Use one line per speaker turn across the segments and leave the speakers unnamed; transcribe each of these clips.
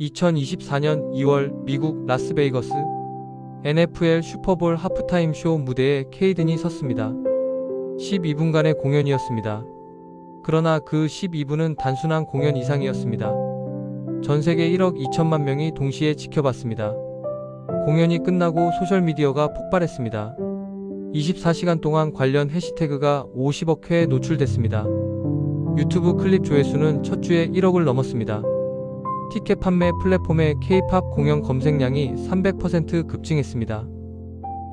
2024년 2월 미국 라스베이거스 NFL 슈퍼볼 하프타임 쇼 무대에 케이든이 섰습니다. 12분간의 공연이었습니다. 그러나 그 12분은 단순한 공연 이상이었습니다. 전 세계 1억 2천만 명이 동시에 지켜봤습니다. 공연이 끝나고 소셜미디어가 폭발했습니다. 24시간 동안 관련 해시태그가 50억 회에 노출됐습니다. 유튜브 클립 조회수는 첫 주에 1억을 넘었습니다. 티켓 판매 플랫폼의 K-팝 공연 검색량이 300% 급증했습니다.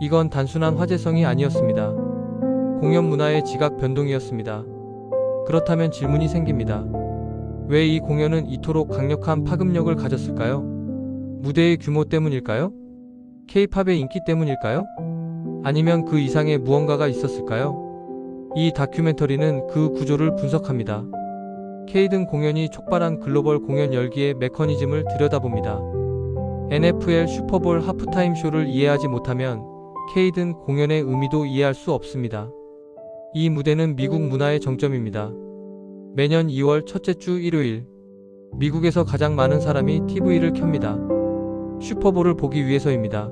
이건 단순한 화제성이 아니었습니다. 공연 문화의 지각 변동이었습니다. 그렇다면 질문이 생깁니다. 왜 이 공연은 이토록 강력한 파급력을 가졌을까요? 무대의 규모 때문일까요? K-팝의 인기 때문일까요? 아니면 그 이상의 무언가가 있었을까요? 이 다큐멘터리는 그 구조를 분석합니다. 케이든 공연이 촉발한 글로벌 공연 열기의 메커니즘을 들여다봅니다. NFL 슈퍼볼 하프타임 쇼를 이해하지 못하면 케이든 공연의 의미도 이해할 수 없습니다. 이 무대는 미국 문화의 정점입니다. 매년 2월 첫째 주 일요일, 미국에서 가장 많은 사람이 TV를 켭니다. 슈퍼볼을 보기 위해서입니다.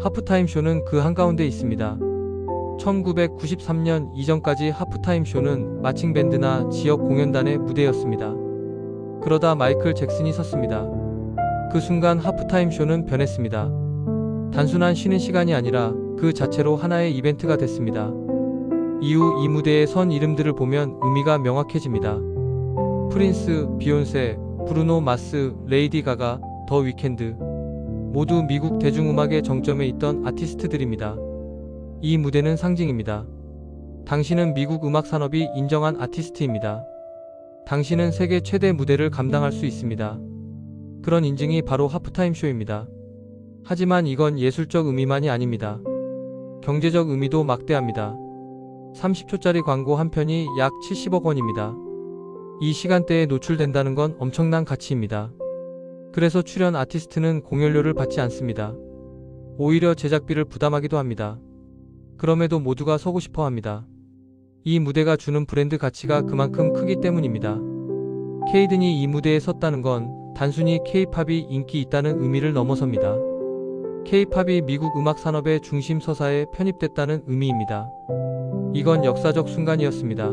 하프타임 쇼는 그 한가운데 있습니다. 1993년 이전까지 하프타임 쇼는 마칭 밴드나 지역 공연단의 무대였습니다. 그러다 마이클 잭슨이 섰습니다. 그 순간 하프타임 쇼는 변했습니다. 단순한 쉬는 시간이 아니라 그 자체로 하나의 이벤트가 됐습니다. 이후 이 무대에 선 이름들을 보면 의미가 명확해집니다. 프린스, 비욘세, 브루노 마스, 레이디 가가, 더 위켄드. 모두 미국 대중음악의 정점에 있던 아티스트들입니다. 이 무대는 상징입니다. 당신은 미국 음악 산업이 인정한 아티스트입니다. 당신은 세계 최대 무대를 감당할 수 있습니다. 그런 인증이 바로 하프타임 쇼입니다. 하지만 이건 예술적 의미만이 아닙니다. 경제적 의미도 막대합니다. 30초짜리 광고 한 편이 약 70억 원입니다. 이 시간대에 노출된다는 건 엄청난 가치입니다. 그래서 출연 아티스트는 공연료를 받지 않습니다. 오히려 제작비를 부담하기도 합니다. 그럼에도 모두가 서고 싶어 합니다. 이 무대가 주는 브랜드 가치가 그만큼 크기 때문입니다. 케이든이 이 무대에 섰다는 건 단순히 K-팝이 인기 있다는 의미를 넘어섭니다. K-팝이 미국 음악 산업의 중심 서사에 편입됐다는 의미입니다. 이건 역사적 순간이었습니다.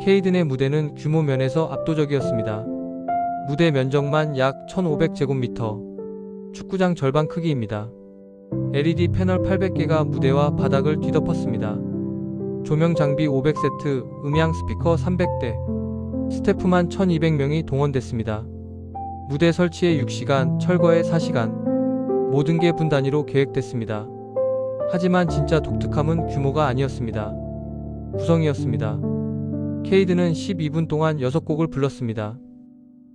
케이든의 무대는 규모 면에서 압도적이었습니다. 무대 면적만 약 1500제곱미터, 축구장 절반 크기입니다. LED 패널 800개가 무대와 바닥을 뒤덮었습니다. 조명 장비 500세트, 음향 스피커 300대, 스태프만 1200명이 동원됐습니다. 무대 설치에 6시간, 철거에 4시간, 모든 게 분 단위로 계획됐습니다. 하지만 진짜 독특함은 규모가 아니었습니다. 구성이었습니다. 케이드는 12분 동안 6곡을 불렀습니다.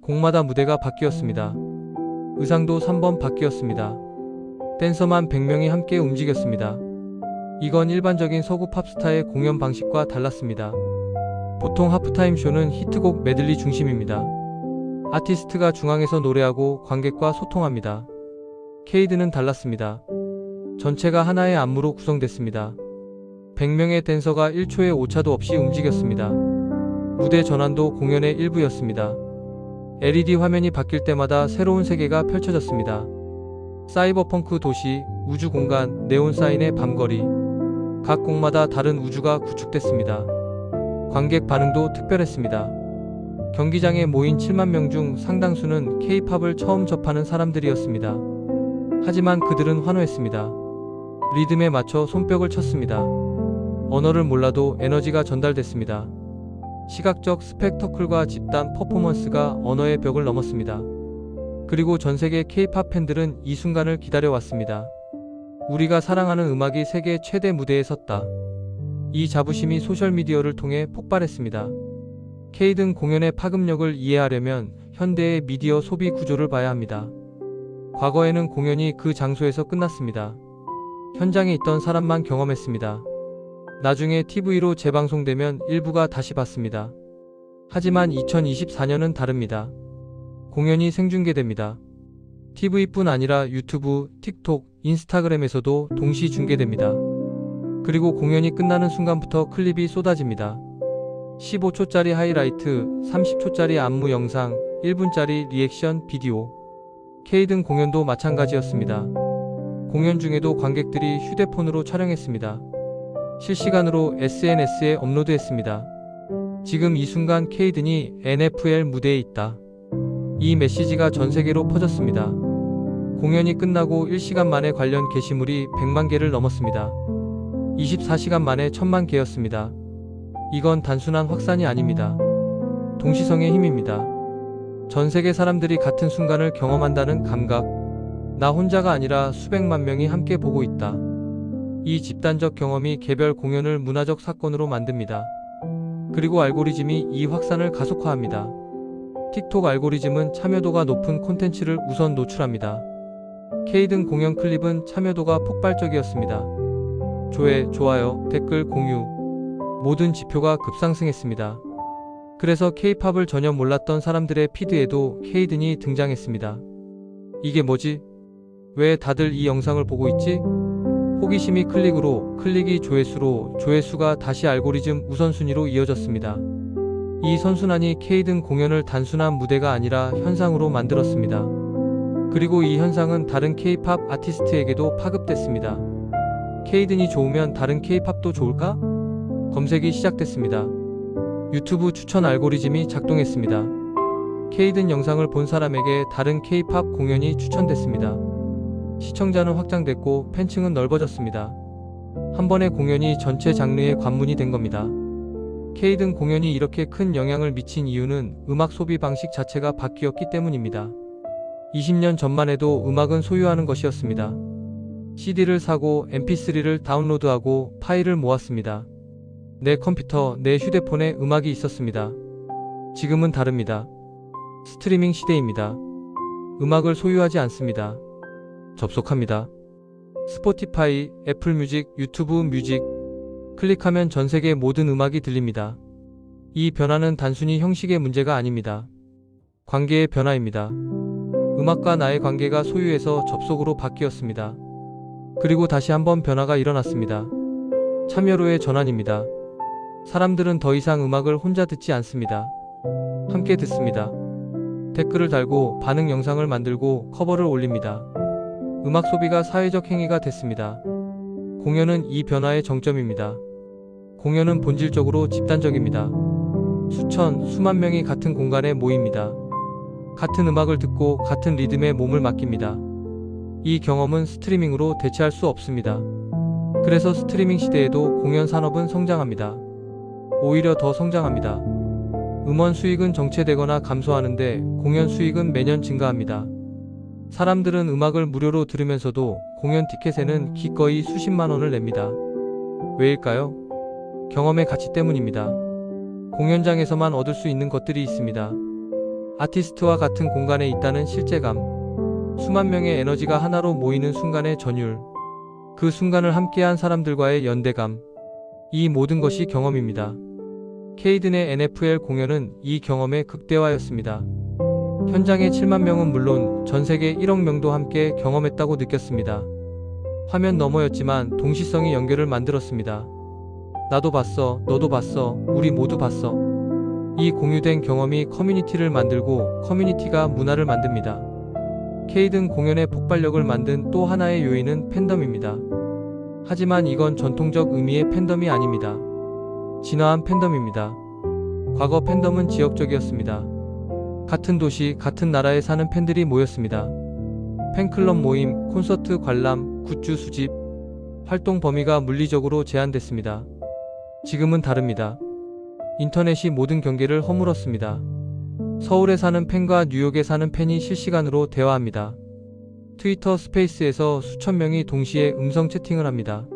곡마다 무대가 바뀌었습니다. 의상도 3번 바뀌었습니다. 댄서만 100명이 함께 움직였습니다. 이건 일반적인 서구 팝스타의 공연 방식과 달랐습니다. 보통 하프타임 쇼는 히트곡 메들리 중심입니다. 아티스트가 중앙에서 노래하고 관객과 소통합니다. 케이드는 달랐습니다. 전체가 하나의 안무로 구성됐습니다. 100명의 댄서가 1초의 오차도 없이 움직였습니다. 무대 전환도 공연의 일부였습니다. LED 화면이 바뀔 때마다 새로운 세계가 펼쳐졌습니다. 사이버펑크 도시, 우주 공간, 네온 사인의 밤거리. 각 곡마다 다른 우주가 구축됐습니다. 관객 반응도 특별했습니다. 경기장에 모인 7만 명 중 상당수는 K-팝을 처음 접하는 사람들이었습니다. 하지만 그들은 환호했습니다. 리듬에 맞춰 손뼉을 쳤습니다. 언어를 몰라도 에너지가 전달됐습니다. 시각적 스펙터클과 집단 퍼포먼스가 언어의 벽을 넘었습니다. 그리고 전 세계 K-팝 팬들은 이 순간을 기다려왔습니다. 우리가 사랑하는 음악이 세계 최대 무대에 섰다. 이 자부심이 소셜미디어를 통해 폭발했습니다. 케이든 공연의 파급력을 이해하려면 현대의 미디어 소비 구조를 봐야 합니다. 과거에는 공연이 그 장소에서 끝났습니다. 현장에 있던 사람만 경험했습니다. 나중에 TV로 재방송되면 일부가 다시 봤습니다. 하지만 2024년은 다릅니다. 공연이 생중계됩니다. TV뿐 아니라 유튜브, 틱톡, 인스타그램에서도 동시 중계됩니다. 그리고 공연이 끝나는 순간부터 클립이 쏟아집니다. 15초짜리 하이라이트, 30초짜리 안무 영상, 1분짜리 리액션 비디오. 케이든 공연도 마찬가지였습니다. 공연 중에도 관객들이 휴대폰으로 촬영했습니다. 실시간으로 SNS에 업로드했습니다. 지금 이 순간 케이든이 NFL 무대에 있다. 이 메시지가 전 세계로 퍼졌습니다. 공연이 끝나고 1시간 만에 관련 게시물이 100만 개를 넘었습니다. 24시간 만에 1000만 개였습니다. 이건 단순한 확산이 아닙니다. 동시성의 힘입니다. 전 세계 사람들이 같은 순간을 경험한다는 감각. 나 혼자가 아니라 수백만 명이 함께 보고 있다. 이 집단적 경험이 개별 공연을 문화적 사건으로 만듭니다. 그리고 알고리즘이 이 확산을 가속화합니다. 틱톡 알고리즘은 참여도가 높은 콘텐츠를 우선 노출합니다. 케이든 공연 클립은 참여도가 폭발적이었습니다. 조회, 좋아요, 댓글, 공유 모든 지표가 급상승했습니다. 그래서 케이팝을 전혀 몰랐던 사람들의 피드에도 케이든이 등장했습니다. 이게 뭐지? 왜 다들 이 영상을 보고 있지? 호기심이 클릭으로, 클릭이 조회수로, 조회수가 다시 알고리즘 우선순위로 이어졌습니다. 이 선순환이 케이든 공연을 단순한 무대가 아니라 현상으로 만들었습니다. 그리고 이 현상은 다른 케이팝 아티스트에게도 파급됐습니다. 케이든이 좋으면 다른 케이팝도 좋을까? 검색이 시작됐습니다. 유튜브 추천 알고리즘이 작동했습니다. 케이든 영상을 본 사람에게 다른 케이팝 공연이 추천됐습니다. 시청자는 확장됐고 팬층은 넓어졌습니다. 한 번의 공연이 전체 장르의 관문이 된 겁니다. 케이든 공연이 이렇게 큰 영향을 미친 이유는 음악 소비 방식 자체가 바뀌었기 때문입니다. 20년 전만 해도 음악은 소유하는 것이었습니다. CD를 사고 MP3를 다운로드하고 파일을 모았습니다. 내 컴퓨터, 내 휴대폰에 음악이 있었습니다. 지금은 다릅니다. 스트리밍 시대입니다. 음악을 소유하지 않습니다. 접속합니다. 스포티파이, 애플 뮤직, 유튜브 뮤직. 클릭하면 전 세계 모든 음악이 들립니다. 이 변화는 단순히 형식의 문제가 아닙니다. 관계의 변화입니다. 음악과 나의 관계가 소유에서 접속으로 바뀌었습니다. 그리고 다시 한번 변화가 일어났습니다. 참여로의 전환입니다. 사람들은 더 이상 음악을 혼자 듣지 않습니다. 함께 듣습니다. 댓글을 달고 반응 영상을 만들고 커버를 올립니다. 음악 소비가 사회적 행위가 됐습니다. 공연은 이 변화의 정점입니다. 공연은 본질적으로 집단적입니다. 수천, 수만 명이 같은 공간에 모입니다. 같은 음악을 듣고 같은 리듬에 몸을 맡깁니다. 이 경험은 스트리밍으로 대체할 수 없습니다. 그래서 스트리밍 시대에도 공연 산업은 성장합니다. 오히려 더 성장합니다. 음원 수익은 정체되거나 감소하는데 공연 수익은 매년 증가합니다. 사람들은 음악을 무료로 들으면서도 공연 티켓에는 기꺼이 수십만 원을 냅니다. 왜일까요? 경험의 가치 때문입니다. 공연장에서만 얻을 수 있는 것들이 있습니다. 아티스트와 같은 공간에 있다는 실제감, 수만 명의 에너지가 하나로 모이는 순간의 전율, 그 순간을 함께한 사람들과의 연대감, 이 모든 것이 경험입니다. 케이든의 NFL 공연은 이 경험의 극대화였습니다. 현장의 7만 명은 물론 전 세계 1억 명도 함께 경험했다고 느꼈습니다. 화면 너머였지만 동시성이 연결을 만들었습니다. 나도 봤어, 너도 봤어, 우리 모두 봤어. 이 공유된 경험이 커뮤니티를 만들고 커뮤니티가 문화를 만듭니다. 케이든 공연의 폭발력을 만든 또 하나의 요인은 팬덤입니다. 하지만 이건 전통적 의미의 팬덤이 아닙니다. 진화한 팬덤입니다. 과거 팬덤은 지역적이었습니다. 같은 도시, 같은 나라에 사는 팬들이 모였습니다. 팬클럽 모임, 콘서트 관람, 굿즈 수집, 활동 범위가 물리적으로 제한됐습니다. 지금은 다릅니다. 인터넷이 모든 경계를 허물었습니다. 서울에 사는 팬과 뉴욕에 사는 팬이 실시간으로 대화합니다. 트위터 스페이스에서 수천 명이 동시에 음성 채팅을 합니다.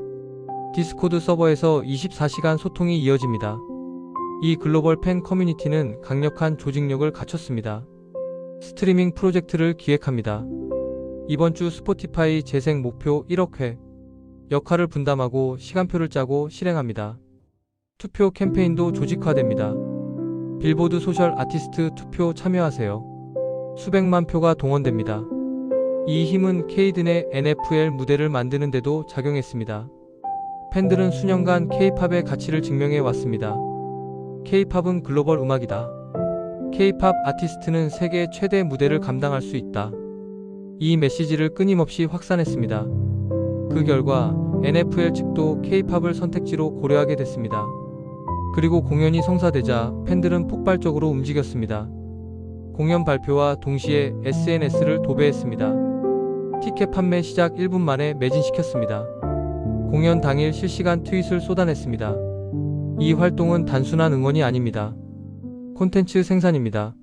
디스코드 서버에서 24시간 소통이 이어집니다. 이 글로벌 팬 커뮤니티는 강력한 조직력을 갖췄습니다. 스트리밍 프로젝트를 기획합니다. 이번 주 스포티파이 재생 목표 1억 회 역할을 분담하고 시간표를 짜고 실행합니다. 투표 캠페인도 조직화됩니다. 빌보드 소셜 아티스트 투표 참여하세요. 수백만 표가 동원됩니다. 이 힘은 케이든의 NFL 무대를 만드는 데도 작용했습니다. 팬들은 수년간 K-팝의 가치를 증명해 왔습니다. K-팝은 글로벌 음악이다. K-팝 아티스트는 세계 최대 무대를 감당할 수 있다. 이 메시지를 끊임없이 확산했습니다. 그 결과 NFL 측도 K-팝을 선택지로 고려하게 됐습니다. 그리고 공연이 성사되자 팬들은 폭발적으로 움직였습니다. 공연 발표와 동시에 SNS를 도배했습니다. 티켓 판매 시작 1분 만에 매진시켰습니다. 공연 당일 실시간 트윗을 쏟아냈습니다. 이 활동은 단순한 응원이 아닙니다. 콘텐츠 생산입니다.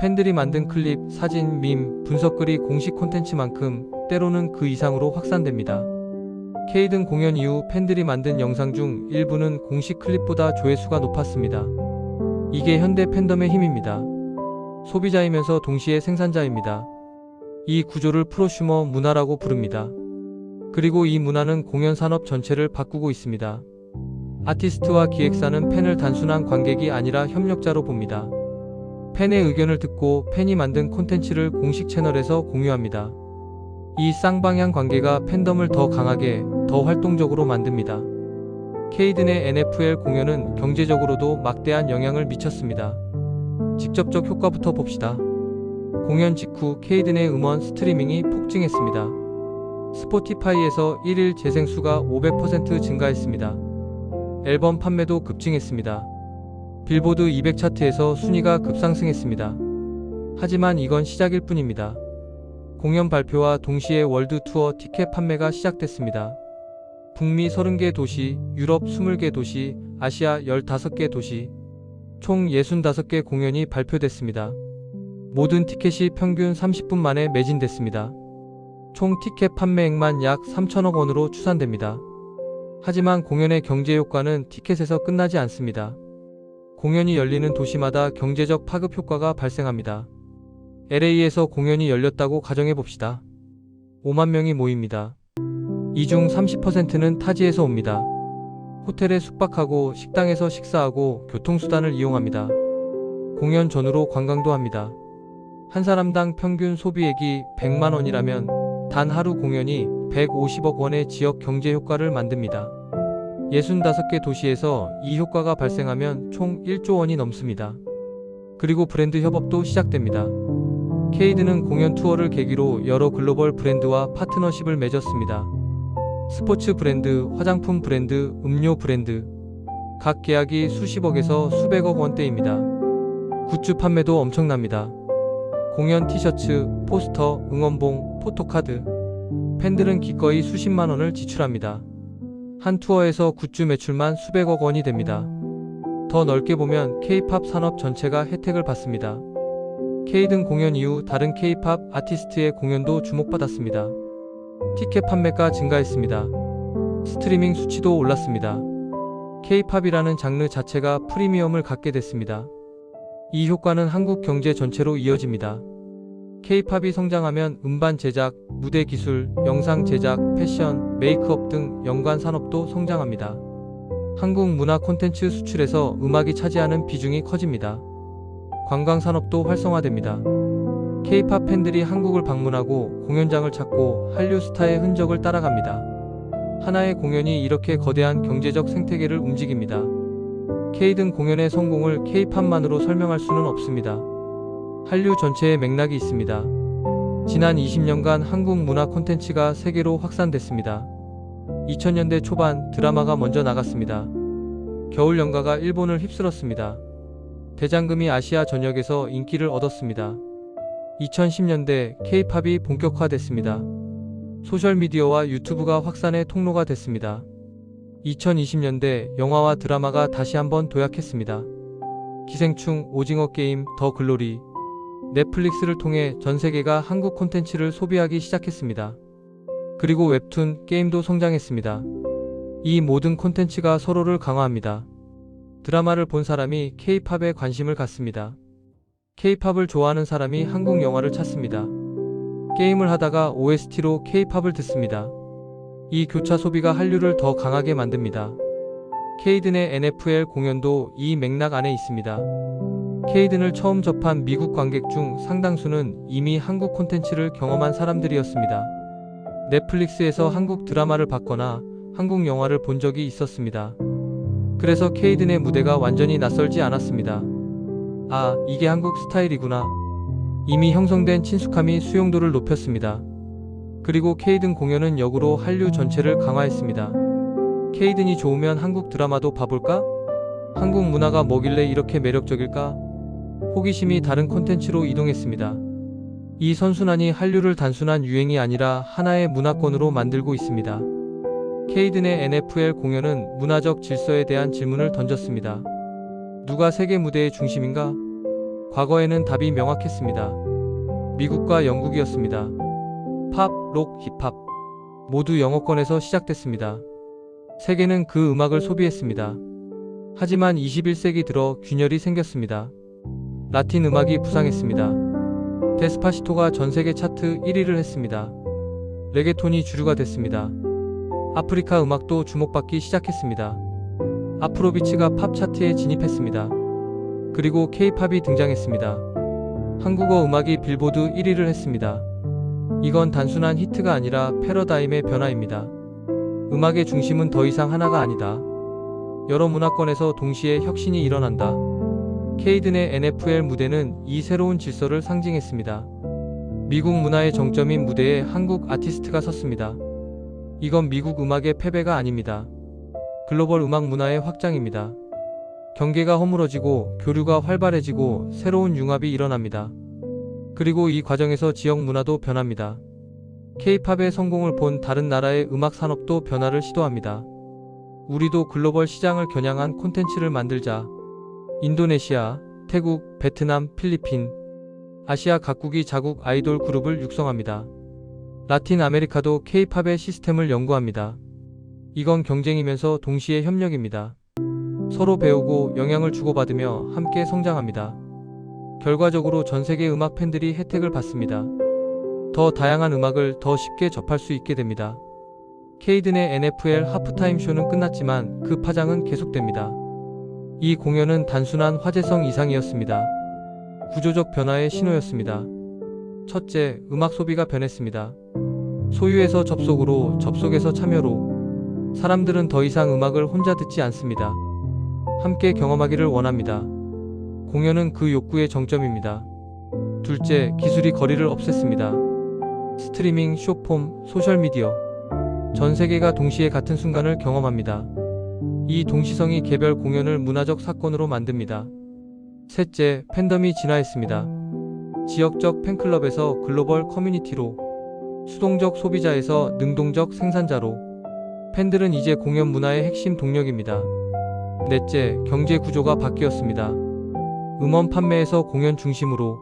팬들이 만든 클립, 사진, 밈, 분석글이 공식 콘텐츠만큼 때로는 그 이상으로 확산됩니다. 케이든 공연 이후 팬들이 만든 영상 중 일부는 공식 클립보다 조회수가 높았습니다. 이게 현대 팬덤의 힘입니다. 소비자이면서 동시에 생산자입니다. 이 구조를 프로슈머 문화라고 부릅니다. 그리고 이 문화는 공연 산업 전체를 바꾸고 있습니다. 아티스트와 기획사는 팬을 단순한 관객이 아니라 협력자로 봅니다. 팬의 의견을 듣고 팬이 만든 콘텐츠를 공식 채널에서 공유합니다. 이 쌍방향 관계가 팬덤을 더 강하게, 더 활동적으로 만듭니다. 케이든의 NFL 공연은 경제적으로도 막대한 영향을 미쳤습니다. 직접적 효과부터 봅시다. 공연 직후 케이든의 음원 스트리밍이 폭증했습니다. 스포티파이에서 1일 재생수가 500% 증가했습니다. 앨범 판매도 급증했습니다. 빌보드 200 차트에서 순위가 급상승했습니다. 하지만 이건 시작일 뿐입니다. 공연 발표와 동시에 월드 투어 티켓 판매가 시작됐습니다. 북미 30개 도시, 유럽 20개 도시, 아시아 15개 도시, 총 65개 공연이 발표됐습니다. 모든 티켓이 평균 30분 만에 매진됐습니다. 총 티켓 판매액만 약 3천억 원으로 추산됩니다. 하지만 공연의 경제 효과는 티켓에서 끝나지 않습니다. 공연이 열리는 도시마다 경제적 파급 효과가 발생합니다. LA에서 공연이 열렸다고 가정해 봅시다. 5만 명이 모입니다. 이 중 30%는 타지에서 옵니다. 호텔에 숙박하고 식당에서 식사하고 교통수단을 이용합니다. 공연 전후로 관광도 합니다. 한 사람당 평균 소비액이 100만 원이라면 단 하루 공연이 150억 원의 지역 경제 효과를 만듭니다. 65개 도시에서 이 효과가 발생하면 총 1조 원이 넘습니다. 그리고 브랜드 협업도 시작됩니다. 케이드는 공연 투어를 계기로 여러 글로벌 브랜드와 파트너십을 맺었습니다. 스포츠 브랜드, 화장품 브랜드, 음료 브랜드. 각 계약이 수십억에서 수백억 원대입니다. 굿즈 판매도 엄청납니다. 공연 티셔츠, 포스터, 응원봉, 포토카드. 팬들은 기꺼이 수십만 원을 지출합니다. 한 투어에서 굿즈 매출만 수백억 원이 됩니다. 더 넓게 보면 K-팝 산업 전체가 혜택을 받습니다. 케이든 공연 이후 다른 K-팝 아티스트의 공연도 주목받았습니다. 티켓 판매가 증가했습니다. 스트리밍 수치도 올랐습니다. K-팝이라는 장르 자체가 프리미엄을 갖게 됐습니다. 이 효과는 한국 경제 전체로 이어집니다. K-팝이 성장하면 음반 제작, 무대 기술, 영상 제작, 패션, 메이크업 등 연관 산업도 성장합니다. 한국 문화 콘텐츠 수출에서 음악이 차지하는 비중이 커집니다. 관광 산업도 활성화됩니다. K-팝 팬들이 한국을 방문하고 공연장을 찾고 한류 스타의 흔적을 따라갑니다. 하나의 공연이 이렇게 거대한 경제적 생태계를 움직입니다. K등 공연의 성공을 K-팝만으로 설명할 수는 없습니다. 한류 전체의 맥락이 있습니다. 지난 20년간 한국 문화 콘텐츠가 세계로 확산됐습니다. 2000년대 초반 드라마가 먼저 나갔습니다. 겨울 연가가 일본을 휩쓸었습니다. 대장금이 아시아 전역에서 인기를 얻었습니다. 2010년대 K-팝이 본격화됐습니다. 소셜미디어와 유튜브가 확산의 통로가 됐습니다. 2020년대 영화와 드라마가 다시 한번 도약했습니다. 기생충, 오징어 게임, 더 글로리, 넷플릭스를 통해 전 세계가 한국 콘텐츠를 소비하기 시작했습니다. 그리고 웹툰, 게임도 성장했습니다. 이 모든 콘텐츠가 서로를 강화합니다. 드라마를 본 사람이 K-팝에 관심을 갖습니다. K-팝을 좋아하는 사람이 한국 영화를 찾습니다. 게임을 하다가 OST로 K-팝을 듣습니다. 이 교차 소비가 한류를 더 강하게 만듭니다. 케이든의 NFL 공연도 이 맥락 안에 있습니다. 케이든을 처음 접한 미국 관객 중 상당수는 이미 한국 콘텐츠를 경험한 사람들이었습니다. 넷플릭스에서 한국 드라마를 봤거나 한국 영화를 본 적이 있었습니다. 그래서 케이든의 무대가 완전히 낯설지 않았습니다. 아, 이게 한국 스타일이구나. 이미 형성된 친숙함이 수용도를 높였습니다. 그리고 케이든 공연은 역으로 한류 전체를 강화했습니다. 케이든이 좋으면 한국 드라마도 봐볼까? 한국 문화가 뭐길래 이렇게 매력적일까? 호기심이 다른 콘텐츠로 이동했습니다. 이 선순환이 한류를 단순한 유행이 아니라 하나의 문화권으로 만들고 있습니다. 케이든의 NFL 공연은 문화적 질서에 대한 질문을 던졌습니다. 누가 세계 무대의 중심인가? 과거에는 답이 명확했습니다. 미국과 영국이었습니다. 팝, 록, 힙합 모두 영어권에서 시작됐습니다. 세계는 그 음악을 소비했습니다. 하지만 21세기 들어 균열이 생겼습니다. 라틴 음악이 부상했습니다. 데스파시토가 전 세계 차트 1위를 했습니다. 레게톤이 주류가 됐습니다. 아프리카 음악도 주목받기 시작했습니다. 아프로비치가 팝 차트에 진입했습니다. 그리고 케이팝이 등장했습니다. 한국어 음악이 빌보드 1위를 했습니다. 이건 단순한 히트가 아니라 패러다임의 변화입니다. 음악의 중심은 더 이상 하나가 아니다. 여러 문화권에서 동시에 혁신이 일어난다. 케이든의 NFL 무대는 이 새로운 질서를 상징했습니다. 미국 문화의 정점인 무대에 한국 아티스트가 섰습니다. 이건 미국 음악의 패배가 아닙니다. 글로벌 음악 문화의 확장입니다. 경계가 허물어지고 교류가 활발해지고 새로운 융합이 일어납니다. 그리고 이 과정에서 지역 문화도 변합니다. K-팝의 성공을 본 다른 나라의 음악 산업도 변화를 시도합니다. 우리도 글로벌 시장을 겨냥한 콘텐츠를 만들자. 인도네시아, 태국, 베트남, 필리핀, 아시아 각국이 자국 아이돌 그룹을 육성합니다. 라틴 아메리카도 K-팝의 시스템을 연구합니다. 이건 경쟁이면서 동시에 협력입니다. 서로 배우고 영향을 주고받으며 함께 성장합니다. 결과적으로 전 세계 음악 팬들이 혜택을 받습니다. 더 다양한 음악을 더 쉽게 접할 수 있게 됩니다. 케이든의 NFL 하프타임 쇼는 끝났지만 그 파장은 계속됩니다. 이 공연은 단순한 화제성 이상이었습니다. 구조적 변화의 신호였습니다. 첫째, 음악 소비가 변했습니다. 소유에서 접속으로, 접속에서 참여로, 사람들은 더 이상 음악을 혼자 듣지 않습니다. 함께 경험하기를 원합니다. 공연은 그 욕구의 정점입니다. 둘째, 기술이 거리를 없앴습니다. 스트리밍, 쇼폼, 소셜미디어. 전 세계가 동시에 같은 순간을 경험합니다. 이 동시성이 개별 공연을 문화적 사건으로 만듭니다. 셋째, 팬덤이 진화했습니다. 지역적 팬클럽에서 글로벌 커뮤니티로, 수동적 소비자에서 능동적 생산자로, 팬들은 이제 공연 문화의 핵심 동력입니다. 넷째, 경제 구조가 바뀌었습니다. 음원 판매에서 공연 중심으로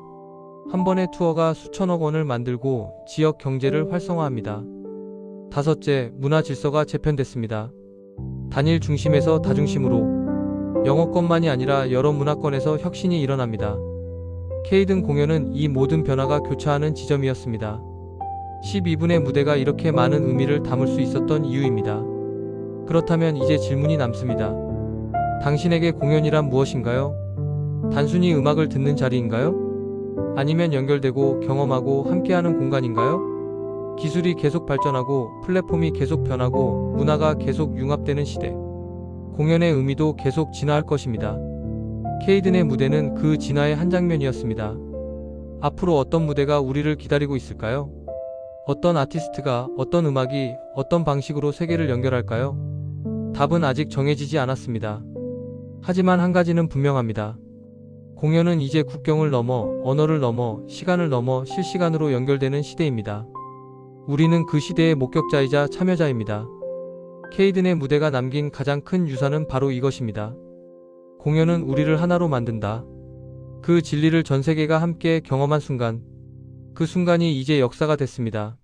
한 번의 투어가 수천억 원을 만들고 지역 경제를 활성화합니다. 다섯째, 문화 질서가 재편됐습니다. 단일 중심에서 다중심으로 영어권만이 아니라 여러 문화권에서 혁신이 일어납니다. 케이든 공연은 이 모든 변화가 교차하는 지점이었습니다. 12분의 무대가 이렇게 많은 의미를 담을 수 있었던 이유입니다. 그렇다면 이제 질문이 남습니다. 당신에게 공연이란 무엇인가요? 단순히 음악을 듣는 자리인가요? 아니면 연결되고 경험하고 함께하는 공간인가요? 기술이 계속 발전하고 플랫폼이 계속 변하고 문화가 계속 융합되는 시대. 공연의 의미도 계속 진화할 것입니다. 케이든의 무대는 그 진화의 한 장면이었습니다. 앞으로 어떤 무대가 우리를 기다리고 있을까요? 어떤 아티스트가, 어떤 음악이, 어떤 방식으로 세계를 연결할까요? 답은 아직 정해지지 않았습니다. 하지만 한 가지는 분명합니다. 공연은 이제 국경을 넘어, 언어를 넘어, 시간을 넘어 실시간으로 연결되는 시대입니다. 우리는 그 시대의 목격자이자 참여자입니다. 케이든의 무대가 남긴 가장 큰 유산은 바로 이것입니다. 공연은 우리를 하나로 만든다. 그 진리를 전 세계가 함께 경험한 순간, 그 순간이 이제 역사가 됐습니다.